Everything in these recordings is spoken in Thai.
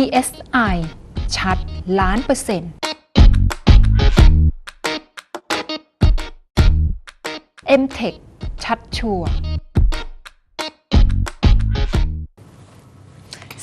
PSI ชัดล้านเปอร์เซ็นต์ MTech ชัดชัวร์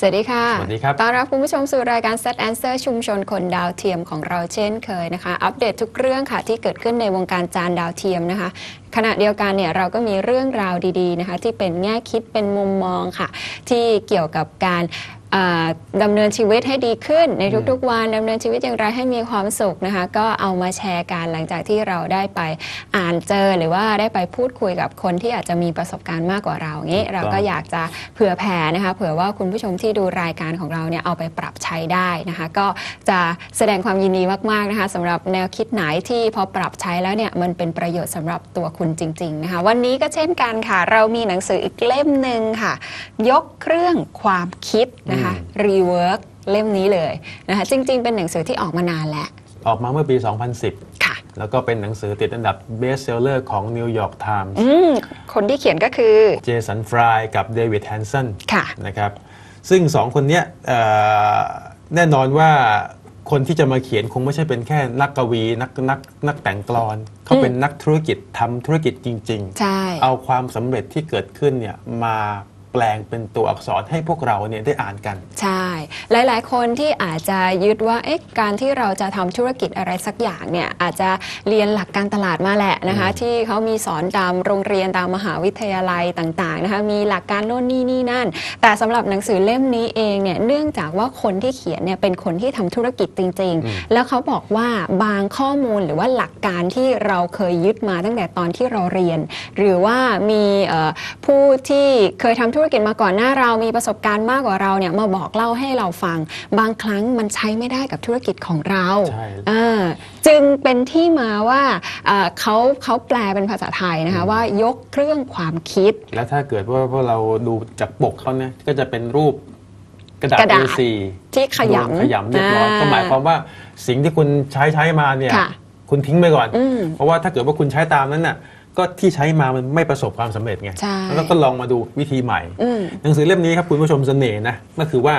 สวัสดีค่ะ สวัสดีครับ ต้อนรับคุณผู้ชมสู่รายการ Set Answer ชุมชนคนดาวเทียมของเราเช่นเคยนะคะ อัปเดตทุกเรื่องค่ะที่เกิดขึ้นในวงการจานดาวเทียมนะคะ ขณะเดียวกันเนี่ยเราก็มีเรื่องราวดีๆนะคะ ที่เป็นแง่คิดเป็นมุมมองค่ะ ที่เกี่ยวกับการอ่า ดำเนินชีวิตให้ดีขึ้นในทุกๆ วันดำเนินชีวิตอย่างไรให้มีความสุขนะคะ ก็เอามาแชร์กันหลังจากที่เราได้ไปอ่านเจอหรือว่าได้ไปพูดคุยกับคนที่อาจจะมีประสบการณ์มากกว่าเราอย่างนี้เราก็อยากจะเผื่อแผ่นะคะ เผื่อว่าคุณผู้ชมที่ดูรายการของเราเนี่ยเอาไปปรับใช้ได้นะคะ ก็จะแสดงความยินดีมากๆนะคะสำหรับแนวคิดไหนที่พอปรับใช้แล้วเนี่ยมันเป็นประโยชน์สำหรับตัวคุณจริง ๆ นะคะ วันนี้ก็เช่นกันค่ะ เรามีหนังสืออีกเล่มหนึ่งค่ะ ยกเครื่องความคิดนะคะ rework เล่มนี้เลยนะคะจริง ๆ เป็นหนังสือที่ออกมานานแล้ว ออกมาเมื่อปี 2010 ค่ะ แล้วก็เป็นหนังสือติดอันดับเบสเซลเลอร์ของ New York Times อืมคนที่เขียนก็คือเจสันฟรายกับเดวิดแฮนสันค่ะนะครับซึ่งสองคนเนี้ยเอ่อแน่นอนว่าคนที่จะมาเขียนคงไม่ใช่เป็นแค่นักกวีนักนักนักแต่งกลอนเขาเป็นนักธุรกิจทำธุรกิจจริงใช่ๆเอาความสำเร็จที่เกิดขึ้นเนี่ยมา แปลงเป็นตัวอักษรให้พวกเราเนี่ยได้อ่านกัน ใช่ หลาย ๆ คนที่อาจจะยึดว่าเอ๊ะการที่เราจะทำธุรกิจอะไรสักอย่างเนี่ยอาจจะเรียนหลักการตลาดมาแหละนะคะ ที่เขามีสอนตามโรงเรียนตามมหาวิทยาลัยต่างๆนะคะมีหลักการโน่นนี่นี่นั่น แต่สำหรับหนังสือเล่มนี้เองเนี่ยเนื่องจากว่าคนที่เขียนเนี่ยเป็นคนที่ทำธุรกิจจริง ๆ แล้วเขาบอกว่าบางข้อมูลหรือว่าหลักการที่เราเคยยึดมาตั้งแต่ตอนที่เราเรียน หรือว่ามีเอ่อผู้ที่เคยทำธุรกิจมาก่อนหน้าเรามีประสบการณ์มากกว่าเราเนี่ยมาบอกเล่าให้เราฟัง บางครั้งมันใช้ไม่ได้กับธุรกิจของเราใช่อ่าจึงเป็นที่มาว่าเอ่อเขาเขาแปลเป็นภาษาไทยนะคะว่ายกเครื่องความคิด แล้วถ้าเกิดว่าพวกเราดูจากปกเขาเนี่ยก็จะเป็นรูปกระดาษ กระดาษ A4 ที่ขยำโดนขยำเรียบร้อยอ่าก็หมายความว่าสิ่งที่คุณใช้ใช้มาเนี่ยค่ะคุณทิ้งไปก่อน อืมเพราะว่าถ้าเกิดว่าคุณใช้ตามนั้นน่ะก็ที่ใช้มามันไม่ประสบความสำเร็จไงใช่ แล้วก็ลองมาดูวิธีใหม่ อืม หนังสือเล่มนี้ครับคุณผู้ชมเสน่ห์นะก็คือว่า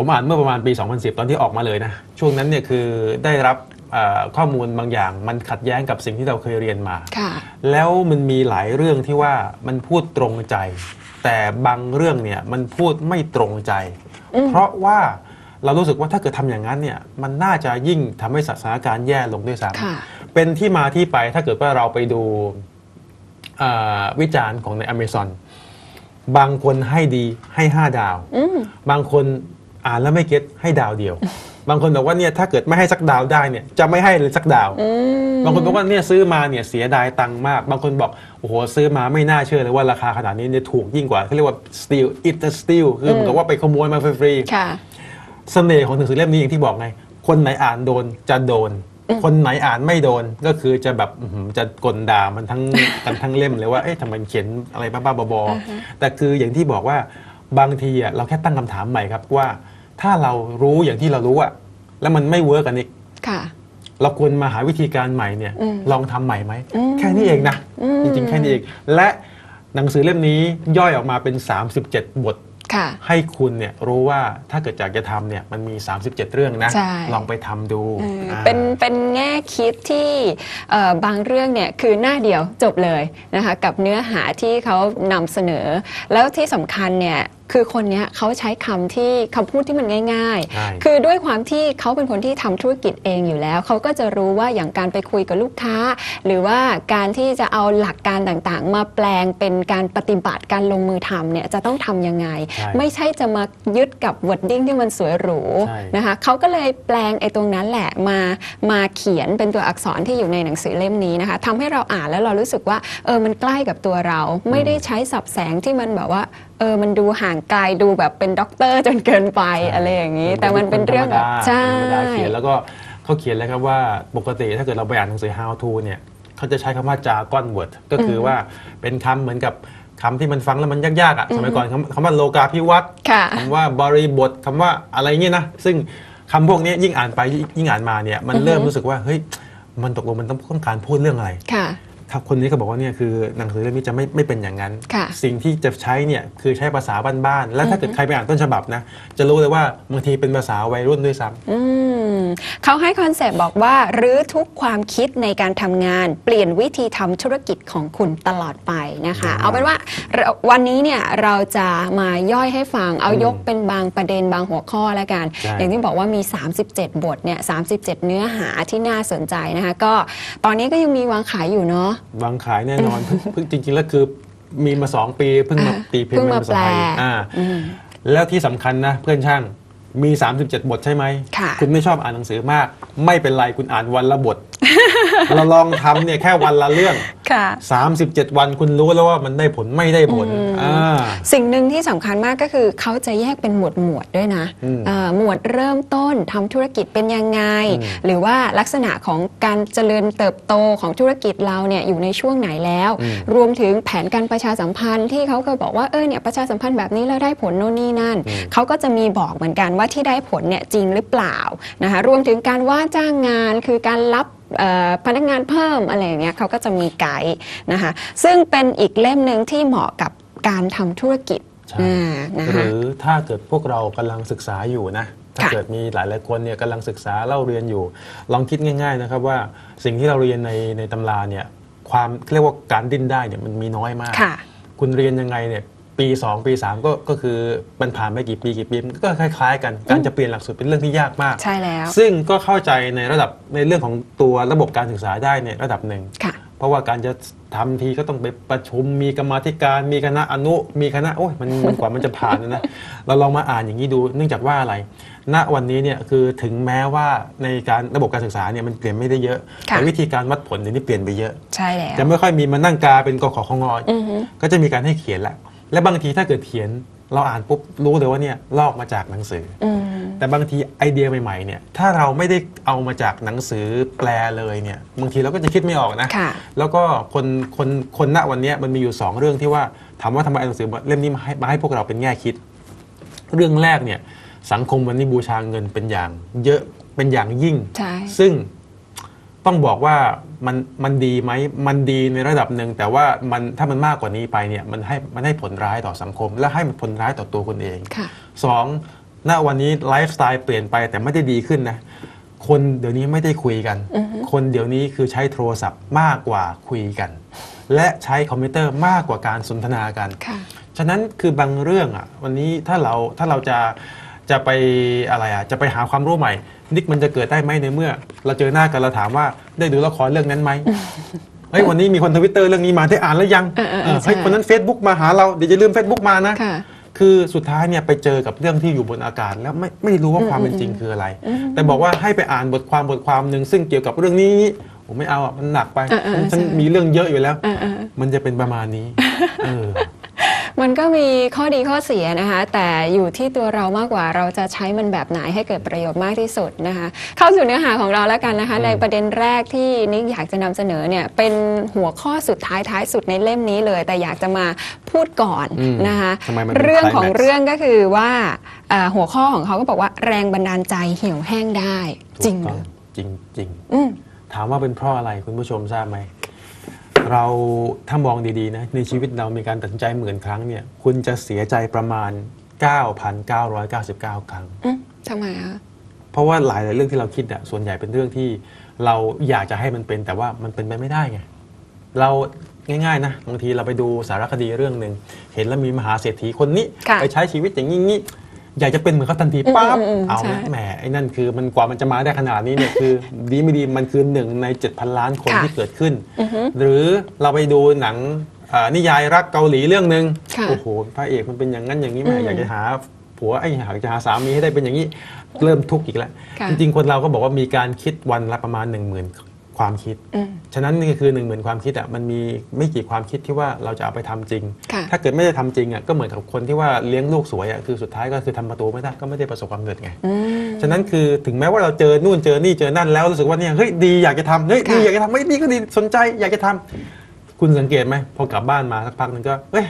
ผมอ่านเมื่อประมาณปี 2010 ตอนที่ออกมาเลยนะ ช่วงนั้นเนี่ยคือได้รับเอ่อข้อมูลบางอย่างมันขัดแย้งกับสิ่งที่เราเคยเรียนมาค่ะแล้วมันมีหลายเรื่องที่ว่ามันพูดตรงใจ แต่บางเรื่องเนี่ยมันพูดไม่ตรงใจ เพราะว่าเรารู้สึกว่าถ้าเกิดทำอย่างนั้นเนี่ยมันน่าจะยิ่งทำให้สถานการณ์แย่ลงด้วยซ้ค่ะำเป็นที่มาที่ไปถ้าเกิดว่าเราไปดูอ่าวิจารณ์ของใน Amazon บางคนให้ดีให้ 5 ดาวอืมบางคน อ่านแล้วไม่เก็ตให้ดาวเดียว บางคนบอกว่าเนี่ยถ้าเกิดไม่ให้สักดาวได้เนี่ยจะไม่ให้เลยสักดาวอืมบางคนบอกว่าเนี่ยซื้อมาเนี่ยเสียดายตังค์มาก บางคนบอกโอ้โหซื้อมาไม่น่าเชื่อเลยว่าราคาขนาดนี้เนี่ยถูกยิ่งกว่าเขาเรียกว่า steal it a steal คือเหมือนกับว่าไปขโมยมาฟรีค่ะๆเสน่ห์ของหนังสือเล่มนี้อย่างที่บอกไง คนไหนอ่านโดนจะโดน คนไหนอ่านไม่โดนก็คือจะแบบอื้อหือจะกลด่ามันทั้งกันทั้งเล่มเลยว่าเอ๊ะทำไมเขียนอะไรบ้าๆบอๆแต่คืออย่างที่บอกว่าบางทีอะเราแค่ตั้งคำถามใหม่ครับว่า ถ้าเรารู้อย่างที่เรารู้อะแล้วมันไม่เวิร์กกันอีกค่ะเราควรมาหาวิธีการใหม่เนี่ยอืมลองทำใหม่ไหมอืมแค่นี้เองนะอืมจริงๆ แค่นี้เอง และหนังสือเล่มนี้ย่อยออกมาเป็น 37 บทค่ะให้คุณเนี่ยรู้ว่าถ้าเกิดอยากจะทำเนี่ยมันมี 37 เรื่องนะใช่ลองไปทำดูเอออ่าเป็นเป็นแง่คิดที่เอ่อบางเรื่องเนี่ยคือหน้าเดียวจบเลยนะคะกับเนื้อหาที่เขานำเสนอ แล้วที่สำคัญเนี่ย คือคนเนี้ยเขาใช้คำที่คำพูดที่มันง่าย ใช่ ๆ คือด้วยความที่เขาเป็นคนที่ทำธุรกิจเองอยู่แล้ว เขาก็จะรู้ว่าอย่างการไปคุยกับลูกค้า หรือว่าการที่จะเอาหลักการต่างๆ มาแปลงเป็นการปฏิบัติการลงมือทำเนี่ยจะต้องทำยังไง ใช่ไม่ใช่จะมายึดกับวอร์ดดิ้งที่มันสวยหรูใช่ นะคะเขาก็เลยแปลงไอ้ตรงนั้นแหละมามาเขียนเป็นตัวอักษรที่อยู่ในหนังสือเล่มนี้นะคะทำให้เราอ่านแล้วเรารู้สึกว่าเออมันใกล้กับตัวเรา ไม่ได้ใช้สับแสงที่มันแบบว่า เออมันดูห่างไกลดูแบบเป็นด็อกเตอร์จนเกินไปอะไรอย่างนี้ แต่มันเป็นเรื่องแบบธมดาใช่ธรรมดาเขียนแล้วก็เขาเขียนแล้วครับว่าปกติถ้าเกิดเราไปอ่านหนังสือ how to เนี่ยเขาจะใช้คำว่า jargon word ก็คือว่าเป็นคำเหมือนกับคำที่มันฟังแล้วมันยากๆอะสมัยก่อนคำคำว่าโลกาภิวัตน์ค่ะคำว่าบริบทคำว่าอะไรเงี้ยนะซึ่งคำพวกนี้ยิ่งอ่านไปยิ่งยิ่งอ่านมาเนี่ยมันเริ่มรู้สึกว่าเฮ้ยมันตกลงมันต้องต้องการพูดเรื่องอะไร ค่ะครับคนนี้ก็บอกว่าเนี่ยคือหนังสือเล่มนี้จะไม่ไม่เป็นอย่างนั้นค่ะสิ่งที่จะใช้เนี่ยคือใช้ภาษาบ้านๆ และถ้าเกิดใครไปอ่านต้นฉบับนะ จะรู้เลยว่าบางทีเป็นภาษาวัยรุ่นด้วยซ้ำอืมเขาให้คอนเซปต์บอกว่ารื้อทุกความคิดในการทำงาน เปลี่ยนวิธีทำธุรกิจของคุณตลอดไปนะคะอืมเอาเป็นว่าเราวันนี้เนี่ยเราจะมาย่อยให้ฟัง เอาอืมยกเป็นบางประเด็นบางหัวข้อแล้วกันใช่อย่างที่บอกว่ามี 37 บทเนี่ย37 เนื้อหาที่น่าสนใจนะคะ ก็ตอนนี้ก็ยังมีวางขายอยู่เนาะวางขายแน่นอนเพิ่งเพิ่งจริง ๆ แล้วคือมีมาสองปีเพิ่งมาอ่าตีพิมพ์เพิ่งมาเป็นภาษาไทยแปลอ่าอืมแล้วที่สำคัญนะเพื่อนช่างมี 37 บทใช่ไหมค่ะณไม่ชอบอ่านหนังสือมาก ไม่เป็นไร คุณอ่านวันละบท เราลองทำเนี่ยแค่วันละเรื่อง ค่ะ 37 วันคุณรู้แล้วว่ามันได้ผลไม่ได้ผลอืมอ่า สิ่งหนึ่งที่สำคัญมากก็คือเขาจะแยกเป็นหมวดหมวดด้วยนะอืมเอ่อหมวดเริ่มต้นทำธุรกิจเป็นยังไง อืมหรือว่าลักษณะของการเจริญเติบโตของธุรกิจเราเนี่ยอยู่ในช่วงไหนแล้ว อืม รวมถึงแผนการประชาสัมพันธ์ที่เขาเคยบอกว่าเออเนี่ยประชาสัมพันธ์แบบนี้แล้วได้ผลโน่นนี่นั่นอืมเขาก็จะมีบอกเหมือนกันว่าที่ได้ผลเนี่ยจริงหรือเปล่านะคะรวมถึงการว่าจ้างงานคือการรับเอ่อพนักงานเพิ่มอะไรอย่างเงี้ยเขาก็จะมีไกด์นะคะซึ่งเป็นอีกเล่มหนึ่งที่เหมาะกับการทำธุรกิจใช่อ่านะหคะรือถ้าเกิดพวกเรากำลังศึกษาอยู่นะถ้าค่ะเกิดมีหลายหลายๆคนเนี่ยกำลังศึกษาเล่าเรียนอยู่ ลองคิดง่าย ๆนะครับว่าสิ่งที่เราเรียนในในตำราเนี่ยความเรียกว่าการดิ้นได้เนี่ยมันมีน้อยมากค่ะคุณเรียนยังไงเนี่ย ปี 2 ปี 3 ก็ก็คือมันผ่านไปกี่ปีกี่ปีมันก็คล้ายๆ กันการจะเปลี่ยนหลักสูตรเป็นเรื่องที่ยากมาก ใช่แล้ว ซึ่งก็เข้าใจในระดับในเรื่องของตัวระบบการศึกษาได้ในระดับหนึ่งค่ะเพราะว่าการจะทำทีก็ต้องไปประชุมมีกรรมาธิการมีคณะอนุมีคณะโอ้ยมันมันกว่ามันจะผ่านนะนะเราลองมาอ่านอย่างนี้ดูเนื่องจากว่าอะไร ณวันนี้เนี่ยคือถึงแม้ว่าในการระบบการศึกษาเนี่ยมันเปลี่ยนไม่ได้เยอะค่ะแต่วิธีการวัดผลเดี๋ยวนี้เปลี่ยนไปเยอะใช่แล้วจะไม่ค่อยมีมานั่งกาเป็นกขอของออือฮึก็จะมีการให้เขียนละ และบางทีถ้าเกิดเขียนเราอ่านปุ๊บรู้เลยว่าเนี่ยลอกมาจากหนังสืออืมแต่บางทีไอเดียใหม่ๆเนี่ยถ้าเราไม่ได้เอามาจากหนังสือแปลเลยเนี่ยบางทีเราก็จะคิดไม่ออกนะค่ะแล้วก็คนคนคนณวันเนี้ยมันมีอยู่ 2 เรื่องที่ว่าถามว่าทำไมเอาหนังสือเล่มนี้มาให้มาให้พวกเราเป็นแง่คิด เรื่องแรกเนี่ยสังคมวันนี้บูชาเงินเป็นอย่างเยอะเป็นอย่างยิ่งใช่ซึ่ง ต้องบอกว่ามันมันดีไหมมันดีในระดับหนึ่งแต่ว่ามันถ้ามันมากกว่านี้ไปเนี่ยมันให้มันให้ผลร้ายต่อสังคม และให้ผลร้ายต่อตัวคนเองค่ะสองณวันนี้ไลฟ์สไตล์เปลี่ยนไปแต่ไม่ได้ดีขึ้นนะคนเดี๋ยวนี้ไม่ได้คุยกันอือฮึคนเดี๋ยวนี้คือใช้โทรศัพท์มากกว่าคุยกัน และใช้คอมพิวเตอร์มากกว่าการสนทนากันค่ะฉะนั้นคือบางเรื่องอะวันนี้ถ้าเราถ้าเราจะ จะไปอะไรอะจะไปหาความรู้ใหม่ นิกมันจะเกิดได้ไหมในเมื่อ เราเจอหน้ากันเราถามว่าได้ดูละครเรื่องนั้นไหมเฮ้ยวันนี้มีคนทวิตเตอร์เรื่องนี้มาได้อ่านแล้วยังเออเออเออเออเฮ้ยใช่ คนนั้น Facebook มาหาเราเดี๋ยวจะลืม Facebook มานะ ค่ะ คือสุดท้ายเนี่ยไปเจอกับเรื่องที่อยู่บนอากาศ แล้วไม่ไม่รู้ว่าความเป็นจริงคืออะไร แต่บอกว่าให้ไปอ่านบทความบทความหนึ่งซึ่งเกี่ยวกับเรื่องนี้ผมไม่เอาอะมันหนักไปเออเออฉันฉันใช่ มีเรื่องเยอะอยู่แล้ว เออเออ มันจะเป็นประมาณนี้ เออ มันก็มีข้อดีข้อเสียนะคะ แต่อยู่ที่ตัวเรามากกว่าเราจะใช้มันแบบไหนให้เกิดประโยชน์มากที่สุดนะคะ เข้าสู่เนื้อหาของเราแล้วกันนะคะอืมในประเด็นแรกที่นิกอยากจะนำเสนอเนี่ยเป็นหัวข้อสุดท้ายท้ายสุดในเล่มนี้เลย แต่อยากจะมาพูดก่อนอืมนะคะทำไมมันเป็นเรื่องของ climax เรื่องก็คือว่าเอ่อหัวข้อของเขาก็บอกว่าแรงบันดาลใจเหี่ยวแห้งได้ จริงถูกเหรต้ออจริงจริงอืมถามว่าเป็นเพราะอะไรคุณผู้ชมทราบไหม เราถ้ามองดีๆนะในชีวิตเรามีการตัดสินใจหมื่นครั้งเนี่ยคุณจะเสียใจประมาณ 9,999 ครั้ง อืมทำไมคะเพราะว่าหลายๆเรื่องที่เราคิดอะส่วนใหญ่เป็นเรื่องที่เราอยากจะให้มันเป็นแต่ว่ามันเป็นไปไม่ได้ไงเราง่ายๆนะบางทีเราไปดูสารคดีเรื่องหนึ่งเห็นแล้วมีมหาเศรษฐีคนนี้ค่ะ ไปใช้ชีวิตอย่างนี้งี้ อยากจะเป็นเหมือนเขาทันทีอืมปั๊บอืมอืมเอาใช่นะแหมไอ้นั่นคือมันกว่ามันจะมาได้ขนาดนี้เนี่ยคือดีไม่ดีมันคือหนึ่งใน 7,000 ล้านคนค่ะที่เกิดขึ้นอือฮึหรือเราไปดูหนังอ่านิยายรักเกาหลีเรื่องหนึ่งค่ะโอ้โหพระเอกมันเป็นอย่างนั้นอย่างนี้แหม่อืมอยากจะหาผัวไอ้อยากจะหาสามีให้ได้เป็นอย่างนี้ เริ่มทุกข์อีกแล้วค่ะจริงๆ คนเราก็บอกว่ามีการคิดวันละประมาณ 1 0,000 ความคิดอืมฉะนั้นนี่คือ1 0,000ความคิดอะมันมีไม่กี่ความคิดที่ว่าเราจะเอาไปทำจริงค่ะถ้าเกิดไม่ได้ทำจริงอะก็เหมือนกับคนที่ว่าเลี้ยงลูกสวยอะคือสุดท้ายก็คือทำประตูไม่ได้ก็ไม่ได้ประสบความสำเร็จไงอืมฉะนั้นคือถึงแม้ว่าเราเจอนู่นเจอนี่เจอนั่นแล้วรู้สึกว่าเนี่ยเฮ้ยดีอยากจะทำเฮ้ยดีค่ะอยากจะทำเฮ้ยดีก็ดีสนใจอยากจะทำคุณสังเกตไหมพอกลับบ้านมาสักพักหนึงก็เอ้ย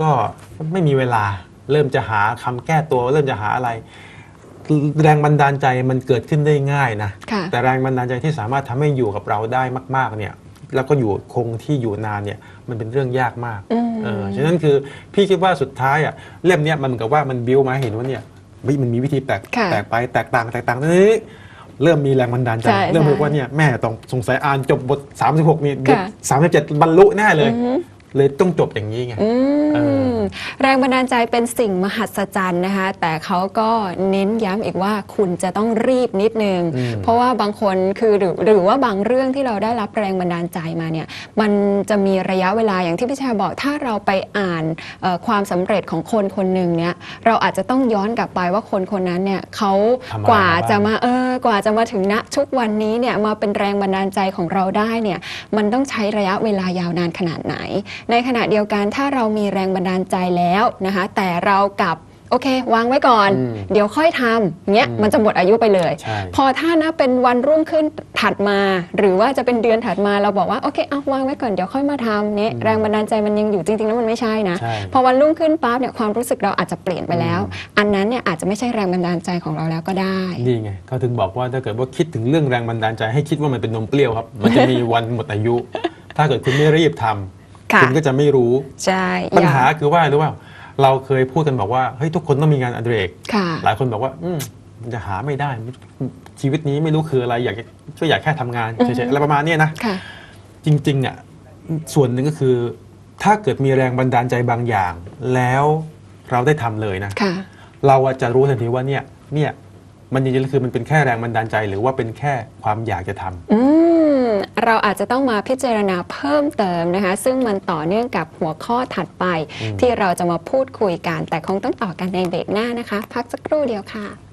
ก็ไม่มีเวลาเริ่มจะหาคำแก้ตัวเริ่มจะหาอะไร แรงบันดาลใจมันเกิดขึ้นได้ง่ายนะ ค่ะแต่แรงบันดาลใจที่สามารถทำให้อยู่กับเราได้มาก ๆ เนี่ย แล้วก็อยู่คงที่อยู่นานเนี่ย มันเป็นเรื่องยากมาก อืม เออ ฉะนั้นคือพี่คิดว่าสุดท้ายอะเล่มเนี้ยมันเหมือนกับว่ามันบิวมาให้เห็นว่าเนี่ยเฮ้ยมันมีวิธีแตกค่ะแตกไปแตกต่างแตกต่างนี้เริ่มมีแรงบันดาลใจ ใช่เริ่มใช่รู้ว่าเนี่ยแม่ต้องสงสัยอ่านจบบท 36 นี่บทค่ะ 37 บรรลุแน่เลยอือฮึเลยต้องจบอย่างนี้ไง อืเอม แรงบันดาลใจเป็นสิ่งมหัศจรรย์นะคะ แต่เขาก็เน้นย้ำอีกว่าคุณจะต้องรีบนิดนึงอืมเพราะว่าบางคนคือหรือหรือว่าบางเรื่องที่เราได้รับแรงบันดาลใจมาเนี่ย มันจะมีระยะเวลาอย่างที่พี่ชายบอก ถ้าเราไปอ่านเอ่อความสำเร็จของคนคนหนึ่งเนี่ยเราอาจจะต้องย้อนกลับไปว่าคนคนนั้นเนี่ยเขาทำอะไรกว่ามาบ้างจะมาเออกว่าจะมาถึงณทุกวันนี้เนี่ยมาเป็นแรงบันดาลใจของเราได้เนี่ยมันต้องใช้ระยะเวลายาวนานขนาดไหน ในขณะเดียวกันถ้าเรามีแรงบันดาลใจแล้วนะคะแต่เรากลับโอเค วางไว้ก่อนอืมเดี๋ยวค่อยทำเงี้ยอืมมันจะหมดอายุไปเลยใช่พอถ้านะเป็นวันรุ่งขึ้นถัดมา หรือว่าจะเป็นเดือนถัดมาเราบอกว่าโอเคเอาวางไว้ก่อนเดี๋ยวค่อยมาทำเนี่ยแรงบันดาลใจมันยังอยู่จริงๆแล้วมันไม่ใช่นะใช่พอวันรุ่งขึ้นปั๊บเนี่ยความรู้สึกเราอาจจะเปลี่ยนไปแล้ว อันนั้นเนี่ยอาจจะไม่ใช่แรงบันดาลใจของเราแล้วก็ได้นี่ไงเขาถึงบอกว่าถ้าเกิดว่าคิดถึงเรื่องแรงบันดาลใจให้คิดว่ามันเป็นนมเปรี้ยวครับ มันจะมีวันหมดอายุ ถ้าเกิดคุณไม่รีบทำ ค่ะคุณก็จะไม่รู้ใช่ปัญหาอย่คือว่าหรือว่า เราเคยพูดกันบอกว่าเฮ้ยทุกคนต้องมีงานอดิเรกค่ะหลายคนบอกว่าอืมมันจะหาไม่ได้ชีวิตนี้ไม่รู้คืออะไรอยากจะก็อยากแค่ทำงานอือฮึเฉยๆอะไรประมาณเนี้ยนะค่ะจริงๆเนี่ยส่วนหนึ่งก็คือ ถ้าเกิดมีแรงบันดาลใจบางอย่าง แล้วเราได้ทำเลยนะค่ะเราอะจะรู้ทันทีว่าเนี่ยเนี่ยมันจริงๆแล้วคือมันเป็นแค่แรงบันดาลใจ หรือว่าเป็นแค่ความอยากจะทำอืม เราอาจจะต้องมาพิจารณาเพิ่มเติมนะคะ ซึ่งมันต่อเนื่องกับหัวข้อถัดไป ที่เราจะมาพูดคุยกัน แต่คงต้องต่อกันในเบรกหน้านะคะ พักสักครู่เดียวค่ะ